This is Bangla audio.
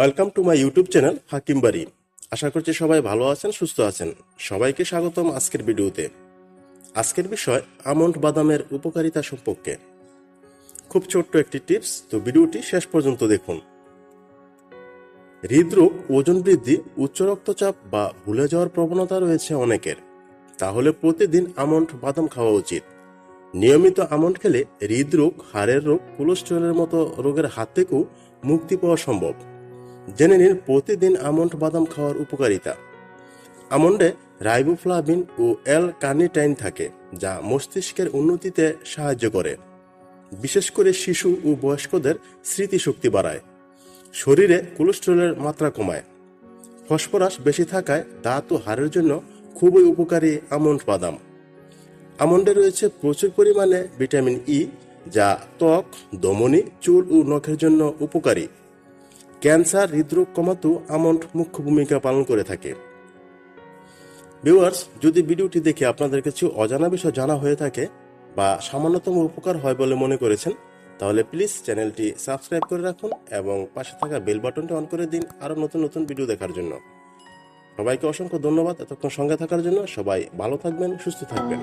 Welcome to my YouTube channel হাকিম বাড়ি আশা করছি সবাই ভালো আছেন, সুস্থ আছেন। সবাইকে স্বাগতম আজকের ভিডিওতে। আজকের বিষয়, আমন্ড বাদামের উপকারিতা সম্পর্কে। খুব ছোট্ট একটি টিপস, তো ভিডিওটি শেষ পর্যন্ত দেখুন। হৃদরোগ, ওজন বৃদ্ধি, উচ্চ রক্তচাপ বা ভুলে যাওয়ার প্রবণতা রয়েছে অনেকের। তাহলে প্রতিদিন আমন্ড বাদাম খাওয়া উচিত। নিয়মিত আমন্ড খেলে হৃদরোগ, হাড়ের রোগ, কোলেস্টেরলের মতো রোগের হাত থেকেও মুক্তি পাওয়া সম্ভব। জেনে নিন প্রতিদিন আমন্ড বাদাম খাওয়ার উপকারিতা। আমন্ডে রাইবোফ্লাভিন ও এল কার্নিটাইন থাকে, যা মস্তিষ্কের উন্নতিতে সাহায্য করে। বিশেষ করে শিশু ও বয়স্কদের স্মৃতিশক্তি বাড়ায়। শরীরে কোলেস্ট্রলের মাত্রা কমায়। ফসফরাস বেশি থাকায় দাঁত ও হাড়ের জন্য খুবই উপকারী আমন্ড বাদাম। আমন্ডে রয়েছে প্রচুর পরিমাণে ভিটামিন ই যা ত্বক, দমনী, চুল ও নখের জন্য উপকারী। ক্যান্সার, হৃদরোগ কমাতেও আমন্ড মুখ্য ভূমিকা পালন করে থাকে। ভিউয়ার্স, যদি ভিডিওটি দেখে আপনাদের কিছু অজানা বিষয় জানা হয়ে থাকে বা সামান্যতম উপকার হয় বলে মনে করেছেন, তাহলে প্লিজ চ্যানেলটি সাবস্ক্রাইব করে রাখুন এবং পাশে থাকা বেল বাটনটি অন করে দিন আরও নতুন নতুন ভিডিও দেখার জন্য। সবাইকে অসংখ্য ধন্যবাদ এতক্ষণ সঙ্গে থাকার জন্য। সবাই ভালো থাকবেন, সুস্থ থাকবেন।